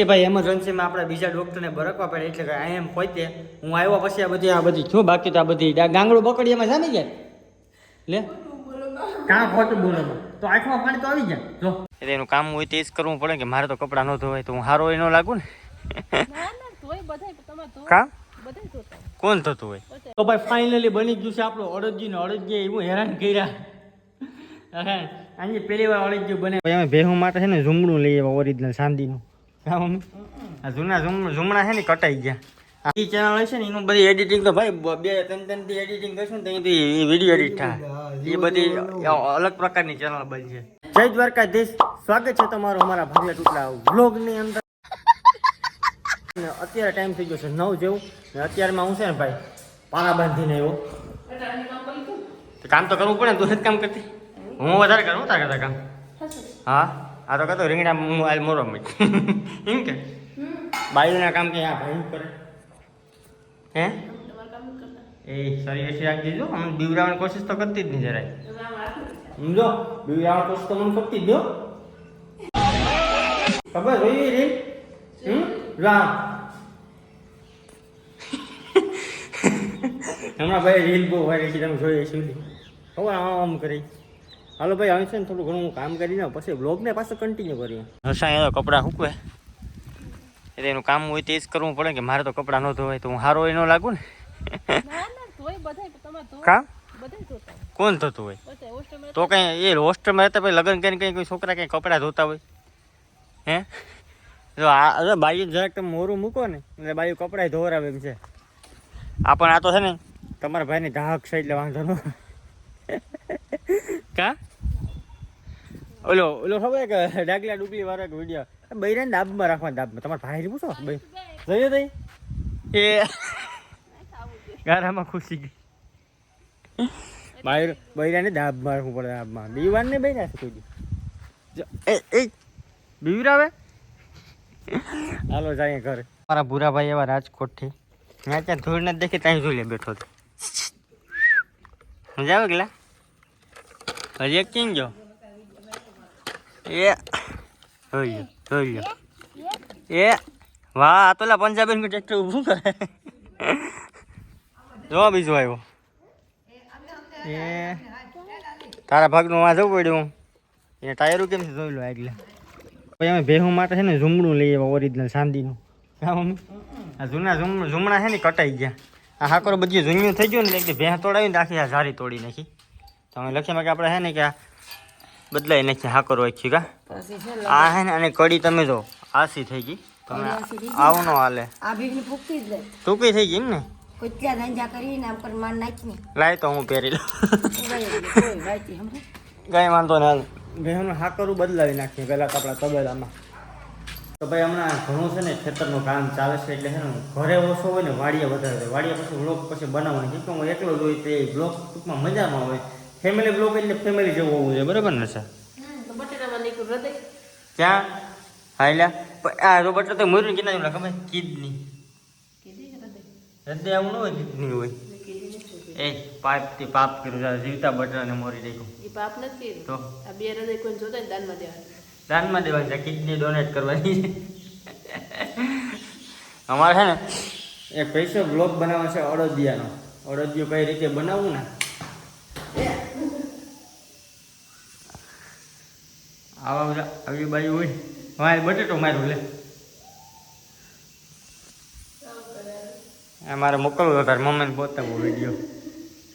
કે ભાઈ એમરજન્સીમાં આપણે બીજા ડોક્ટરને બરકવા પડે એટલે કે આઈ એમ પોતે. હું આવ્યા પછી આ બધી આ બધી છું બાકી તો આ બધી આ ગાંગડું બકડી એમાં જામી જાય. લે. કાં ખોટું બોલો તો? આંખમાં પાણી તો આવી જાય. જો. એટલે એનું કામ હોય તે જ કરવું પડે કે મારે તો કપડાં ન ધોવાય તો હું હારો ન લાગુ ને? ના ના તોય બધાય તમારે તો કામ. કોણ થતું હોય? તો ભાઈ ફાઇનલી બની ગયું છે આપણું અડદજી ને અડદજી એવું હેરાન કર્યા. આજે પહેલી વાર અડદજી બને. અમે ભેહું માટે છે ને ઝુમડું લઈ આવ્યા ઓરિજિનલ ચાંદીનું આ જૂના ઝુમ છે ને કટાઈ ગયા. એ ચેનલ હશે ને એનું બધી એડિટિંગ તો ભાઈ બે ત્રણ ત્રણથી એડિટિંગ કરશું ને ત્યાંથી વીડિયો એડિટ થાય. એ બધી અલગ પ્રકારની ચેનલ બનશે જય દ્વારકાધીશ. સ્વાગત છે તમારું અમારા ભાગ્ય ટુકડા વ્લોગની અંદર. અત્યારે ટાઈમ થઈ ગયો છે નવ જેવું. ને અત્યારમાં હું છે ને ભાઈ પાણા બાંધીને આવ્યો. તો કામ તો કરવું પડે ને તું જ કામ કરતી? હું વધારે કરું તાર કરતા કામ? હા? આ તો કહેતો રીંગણા હું આલ મોરો એમ કે? બાયુના કામ કે આ ભાઈ કરે. હે? એ સારી એસી રાખી દીધું. અમે બીવરાવાની કોશિશ તો કરતી જ નહીં જરાય. સમજો બીવરાવાની કોશિશ તો મને કરતી જ દો ખબર જોઈ રે હમ? રામ હમણાં ભાઈ રીલ બહુ વાયરલ છે તમે જોઈએ શું ખબર આમ આમ કરી. હાલો ભાઈ હવે છે ને થોડું ઘણું કામ કામ કરીને પછી બ્લોગને પાછો કન્ટિન્યુ કરીએ. હશે એનો કપડાં સૂકવે એટલે એનું કામ હોય તે જ કરવું પડે કે મારે તો કપડાં ન ધોવાય તો હું હારો ન લાગુ ને. ના ના તોય બધાય તમારે તો કામ. કોણ થતું હોય? તો કઈ એ હોસ્ટેલમાં રહેતા પછી લગ્ન કરીને કઈ કોઈ છોકરા કઈ કપડાં ધોતા હોય? હે? જો આ બાયુ બાયું જરાક તમે મોરું મૂકો ને એટલે બાયું કપડાં ધોવરાવે એમ છે. આ પણ આ તો છે ને તમારા ભાઈની ધાક છે એટલે વાંધો ન કા? ઓલો ઓલો ખબર કે ડાગલા ડુબલી વાળો એક વીડિયો બૈરાને દાબમાં રાખવાના દાબમાં. તમારા ભાઈ પૂછો ભાઈ જઈએ તઈ? એ ગારામાં ખુશી ગઈ. બાયર બૈરાને દાબમાં મારવું પડે દાબમાં. દીવાનને બૈરા છે કોઈ. એ એ બીવરાવે હાલો જાય ઘરે. મારા ભૂરાભાઈ એવા રાજકોટથી મેં ત્યાં ધૂળ નથી દેખી ત્યાં જોઈ લે બેઠો હતો મજા આવે ગલા હજી એક કિંગ જો એ. એ વાહ આ તો લા પંજાબી ટ્રેક્ટર ઊભું કરે. જો બીજો આવ્યો. એ. તારા ભાગનું વાં જવું પડ્યું. એ ટાયરો કેમ છે જોઈ લો એટલે પછી અમે ભેહું માટે છે ને ઝુમડું લઈ આવ્યા ઓરિજિનલ ચાંદીનું. હા મમ્મી? આ જૂના ઝુમડા ઝુમણા છે ને કટાઈ ગયા. આ હાકરો બધી જૂન્યું થઈ ગયું ને એટલે ભેહ તોડાવીને આખી આ ઝારી તોડી નાખી. તો અમે લખ્યામાં કે આપણે છે ને કે આ બદલાઈ નાખી હાકરો આખી કા? આ હે ને અને કડી તમે જો આસી થઈ ગઈ. તમે આવું ન હાલે. આ ભીડની ફૂકતી જ લે ટૂંકી થઈ ગઈ ને? કોચ્યા ધંધા કરીને આમ પર માર નાખીને લાય તો હું પહેરી લઉં. કોઈ વાંધો ના હાલ. બેહનું હાકરું બદલાવી નાખીએ પહેલાં તો આપણા તબેલામાં. તો ભાઈ હમણાં ઘણું છે ને ખેતરનું કામ ચાલે છે એટલે છે ને ઘરે ઓછો હોય ને વાડીએ વધારે હોય. વાડીએ પછી બ્લોક પછી બનાવવાની. કેમ કે હું એકલો જોઈ તે બ્લોક ટૂંકમાં મજામાં હોય. ફેમિલી બ્લોક એટલે ફેમિલી જેવું હોવું જોઈએ બરાબર ને સર ક્યાં હાઈલા આ રોબોટ તો મોરું કેટલા જેવું ખબર? કિડની. હૃદય આવું ન હોય કિડની હોય. એ પાપથી પાપ કર્યું. જીવતા બટરાને મોરી નાખ્યું એ પાપ નથી તો? આ બે હૃદય કોઈ જોતા દાનમાં દેવા દાનમાં દેવાની છે કિડની ડોનેટ કરવાની અમારે છે ને એક પૈસો બ્લોગ બનાવે છે અડદિયાનો. અડોદિયો કઈ રીતે બનાવવું ને? આવા આવી બાજુ હોય. મારે બટેટો મારું લે. મારે મોકલવો તારે મમ્મીને પોતાવો વીડિયો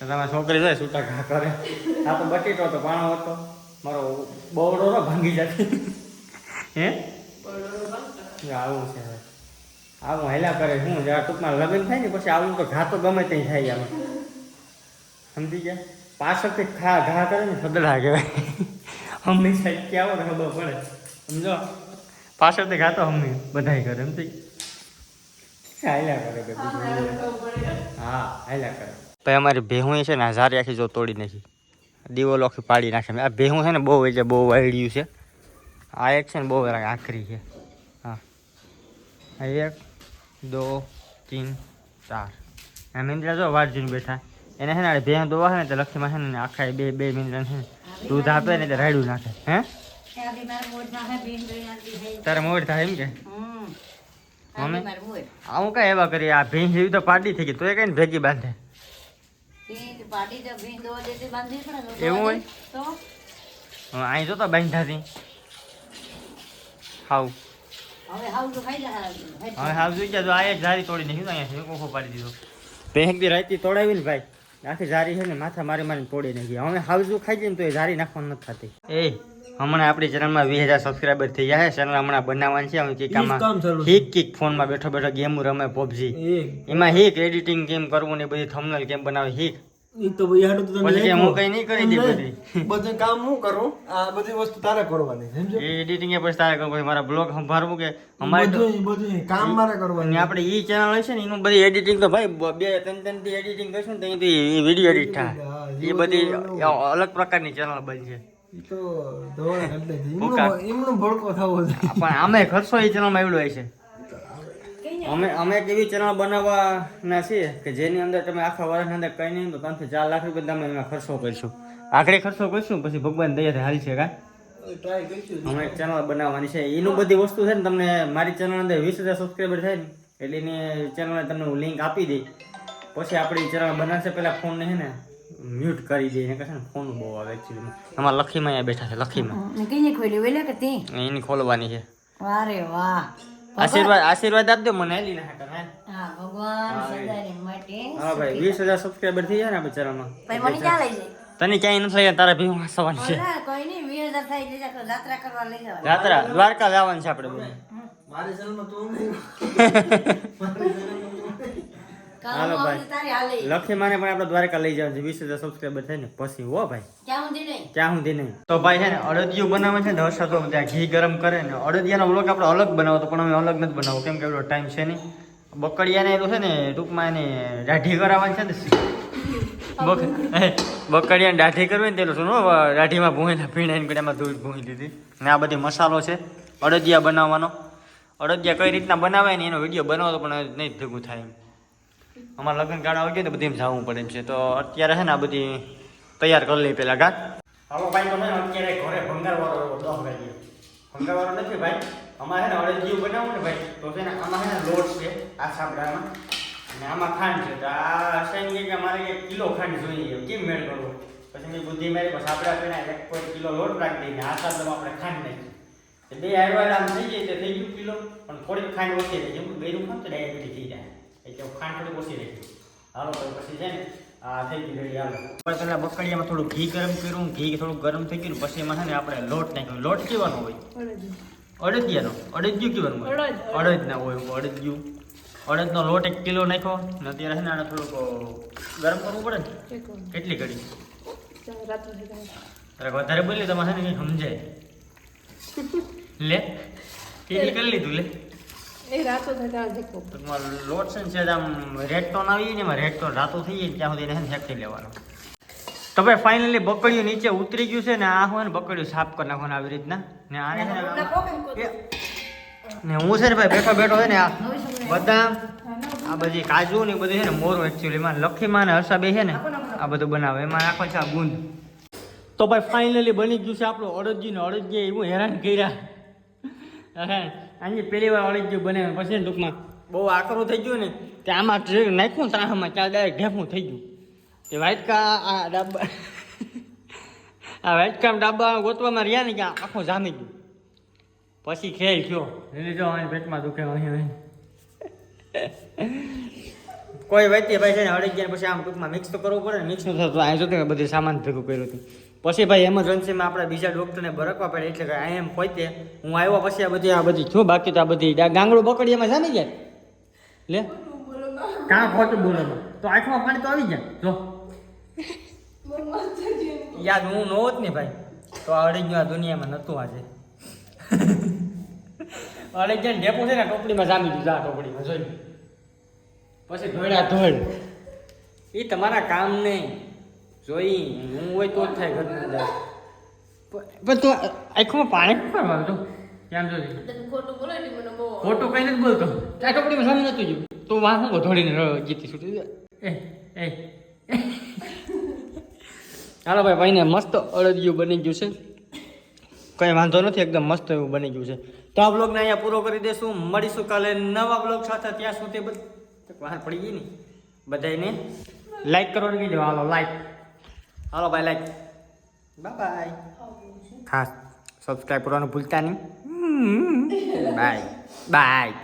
તમારા છોકરી જાય છૂટા ઘા કરે. આ તો બટેટો હતો પાણો હતો. મારો બહુડો તો ભાંગી જતી. હે? આવું છે આવું હેલા કરે, શું જરા ટૂંકમાં લગ્ન થાય ને, પછી આવું તો ઘા તો ગમે ત્યાં થાય આમાં સમજી ગયા? પાછળથી ખા, ઘા કરે ને, સદડા કહેવાય. હંમેશા ક્યાં આવો ખબર પડે. સમજો? પાછળથી ખાતો હમે બધાય કરે સમજી હાલ્યા કરે હા હાલ્યા કરે. ભાઈ અમારી ભેહું છે ને ઝારી આખી જો તોડી નાખી. દીવો લોખી પાડી નાખે. આ ભેહું છે ને બહુ એટલે બહુ વાળ્યું છે. આ એક છે ને બહુ આખરી છે. હા. આ એક દો તીન ચાર. આ મિંદ્રા જો વાટ જોઈને બેઠા. એને છે ને ભેહ દોવા છે ને તો લખીમાં છે ને આખા બે બે મિંદ્રા છે ને દૂધ આપે ને રાયડું નાખે. હે? તારે મોડ થાય એમ કે? મારે આવું કઈ એવા કરી આ ભીંસ જેવી તો પાડી થઈ ગઈ. તો એ કઈ ભેગી બાંધે. તે તો. એવું હોય? તો અહીં જોતો બાંધાથી. હાવ. હવે હાવ તો જા હવે જોઈ ગયા. તો આ જારી તોડી નાખ્યું અહીંયા કોખો પાડી દીધો. પેંક દી રાતી તોડાવી ને ભાઈ. આખી જારી છે ને માથા મારી મારીને તોડી નાખી. હવે હાવજું ખાઈ જાય ને તો એ જારી નાખવાનું નથી થતી. એ હમણાં આપણી ચેનલમાં વીસ હજાર સબસ્ક્રાઈબર થઈ ગયા છે. ચેનલ હમણાં બનાવવાની છે. અમે કિકામાં હિક કિક ફોનમાં બેઠો બેઠો ગેમ રમે પબજી એમાં હિક એડિટિંગ કેમ કરવું ને એ બધી થમનલ કેમ બનાવે હીક. ઈ તો ભાઈ હાડું તો તને હું કઈ નહીં કરી દઈ બધી. બધું કામ હું કરું? આ બધી વસ્તુ તારે કરવાની સમજો એ એડિટિંગ એ પછી તારે કરવું મારા બ્લોગ સંભાળવું કે અમારે બધું બધું કામ મારે કરવાનું. આપણે ઈ ચેનલ છે ને એનું બધી એડિટિંગ તો ભાઈ બે ત્રણ ત્રણથી એડિટિંગ કરશું ને ત્યાંથી વીડિયો એડિટ થાય. એ બધી અલગ પ્રકારની ચેનલ બનશે તો ધોવાના એટલે છે. એમનો એમનો ભડકો થવો પણ આમે ખર્ચો એ ચેનલમાં એવડો હોય છે. અમે અમે એક એવી ચેનલ બનાવવાના છીએ કે જેની અંદર તમે આખા વર્ષની અંદર કઈ નહીં તો ત્રણથી ચાર લાખ રૂપિયા તમે એમાં ખર્ચો કરશું. આખરે ખર્ચો કરશું પછી ભગવાન દયાથી હાલ છે કા? અમે એક ચેનલ બનાવવાની છે. એનું બધી વસ્તુ છે ને તમને મારી ચેનલ અંદર વીસ હજાર સબસ્ક્રાઈબર થાય ને એટલે એની ચેનલને તમને હું લિંક આપી દઈ. પછી આપણી ચેનલ બનાવશે પહેલાં ફોનને નહીં ને મ્યુટ કરી દઈએ. એને કહે છે ને ફોન બહુ આવે એકચ્યુઅલી અમારા લખીમાં અહીંયા બેઠા છે લખીમાં. કઈ ખોલ્યું એટલે કે તે? એની ખોલવાની છે. વારે વાહ. આશીર્વાદ આશીર્વાદ આપજો મને હેલી ના હા? ભગવાન સદારે માટે હા ભાઈ વીસ હજાર સબસ્ક્રાઈબર થઈ જાય ને આપણી ચેનલમાં ભાઈ મને ક્યાં લઈ જાય? તને ક્યાંય નથી લઈ તારા ભીમ હસવાની છે. કોઈ નહીં વીસ હજાર થાય લઈ જા જાત્રા કરવા લઈ જવા યાત્રા દ્વારકા જવાનું છે આપણે બધું મારી ચેનલમાં તું નહીં. ભાઈ. લખી માને પણ આપણે દ્વારકા લઈ જવાનું છે. વીસ હજાર સબસ્ક્રાઈબર થાય ને પછી હો ભાઈ. ક્યાં સુધી નહીં? તો ભાઈ છે ને અડદિયું બનાવે છે ને હર્ષા તો ત્યાં ઘી ગરમ કરે ને અડદિયાનો વ્લોગ આપણે અલગ બનાવો પણ અમે અલગ નથી બનાવો કેમ કે એટલો ટાઈમ છે નહીં. બકડિયાને એટલું છે ને ટૂંકમાં એને દાઢી કરાવવાની છે ને બક એ, બકડિયાને દાઢી કરવી ને તેલું શું દાઢીમાં ભૂંગીને પીણાઈને એમાં દૂધ ભૂંગી દીધી ને આ બધી મસાલો છે અડદિયા બનાવવાનો. અડદિયા કઈ રીતના બનાવે ને એનો વીડિયો બનાવો તો પણ નહીં ભેગું થાય એમ. અમારા લગ્ન ગાળા આવી ગયા તો બધી જવું પડે છે. તો અત્યારે છે ને આ બધી તૈયાર કરી લઈ પેલા ગા હાલો ભાઈ તમે અત્યારે ઘરે ભંગારવાળો એવો દહ વાગ્યો ભંગારવાળો નથી ભાઈ અમારે છે ને અડદિયું બનાવવું ને ભાઈ, તો છે ને આમાં છે ને લોટ છે, આ સાબડામાં અને આમાં ખાંડ છે, તો આ શેન કે મારે એક કિલો ખાંડ જોઈએ કેમ મેળ કરવો? પછી મેં બુદ્ધિ મારી પછી આપણા પેલા એક કોઈ કિલો લોટ રાખી દઈને આ સાબડામાં આપણે ખાંડ નાખી. બે આવ્યા આમ થઈ જાય તો થઈ ગયું કિલો, પણ થોડીક ખાંડ ઓછી થઈ જેમ બેરું ખાવ તો ડાયાબિટીસ થઈ જાય. એટલે ખાંડ થોડીક ઓછી રહી હાલો તો પછી છે ને આ થઈ હાલો. પણ પેલા બકડીયામાં થોડું ઘી ગરમ કર્યું ઘી થોડું ગરમ થઈ ગયું પછી એમાં છે ને આપણે લોટ નાખ્યો. લોટ કેવાનો હોય? અડદિયાનો? અડદિયું કેવાનું હોય? અડદ. ના હોય અડદિયું. અડદનો લોટ એક કિલો નાખ્યો ને અત્યારે છે ને આને થોડુંક ગરમ કરવું પડે ને? કેટલી ઘડી વધારે બોલી તમારે સમજાય. લે કેટલી કરી લીધું લે. એ રાતો થતા દેખો. લોટ છે ને આમ રેડ ટોન આવી જાય ને એમાં રેડ ટોન રાતો થઈ જાય ત્યાં સુધી એને લેવાનો. તો ભાઈ ફાઇનલી બકડીયું નીચે ઉતરી ગયું છે ને આ હોય ને બકડિયું સાફ કરી નાખવાનું આવી રીતના. ને આને ને હું છે ને ભાઈ બેઠો બેઠો છે ને આ બદામ આ બધી કાજુ ને બધું છે ને મોરું એકચ્યુઅલી માં લખીમાં ને હર્ષા બે છે ને આ બધું બનાવે. એમાં નાખો છે આ ગુંદ. તો ભાઈ ફાઇનલી બની ગયું છે આપણું અડદજી ને અડદજી એવું હેરાન કર્યા. આજે પહેલી વાર અડદજી બને પછી ટૂંકમાં. બહુ આકરું થઈ ગયું ને. તે આમાં ટ્રેક નાખ્યું ત્રાહમાં ત્યાં ડાયરેક્ટ ઢેફું થઈ ગયું. તે વાટકા આ ડાબા આ વાઇટકા ડાબા ગોતવામાં રહ્યા ને કે આખું જામી ગયું. પછી ખેલ થયો. એને જો અહીં પેટમાં દુખે અહીં અહીં. કોઈ વ્યક્તિ ભાઈ છે ને અડી ગયા પછી આમ ટૂંકમાં મિક્સ તો કરવું પડે ને. મિક્સ ન થતું અહીં જોતું બધું સામાન ભેગું કર્યું હતું. પછી ભાઈ એમરજન્સીમાં આપણે બીજા ડૉક્ટરને બરકવા પડે એટલે કે અહીં એમ પહોંચે હું આવ્યો પછી આ બધી આ બધી શું બાકી તો આ બધી ગાંગડું બકડી એમાં જામી જાય લે. કાં ખોટું બોલો તો આંખમાં પાણી તો આવી જાય. જો. યાદ હું નહોત ને ભાઈ તો આ અડી ગયું આ દુનિયામાં નહોતું આજે. અડી ગયા ડેપો છે ને ટોપડીમાં જામી દીધું આ ટોપડીમાં જોઈ પછી ધોળ્યા ધોળ. એ તમારા કામ નહીં. જોઈ હું હોય તો જ થાય ઘરની અંદર. પાણી કેમ વાગતો ખોટું બોલે નથી બોલતો. આ ટોપડીમાં જોયું તું. વાહ હું ગોઠોડીને જીતી છૂટી એ એ. હાલો ભાઈ ભાઈને મસ્ત અળદિયું બની ગયું છે. કંઈ વાંધો નથી એકદમ મસ્ત એવું બની ગયું છે. તો આ બ્લોગને અહીંયા પૂરો કરી દેશું. મળીશું કાલે નવા બ્લોગ સાથે. ત્યાં સુધી બધી વાર પડી ગઈ ને. બધાને લાઈક કરવાની કહી દો લાઈક હાલો ભાઈ લાઈક બાય બાય ખાસ સબસ્ક્રાઈબ કરવાનું ભૂલતા નહીં. Bye bye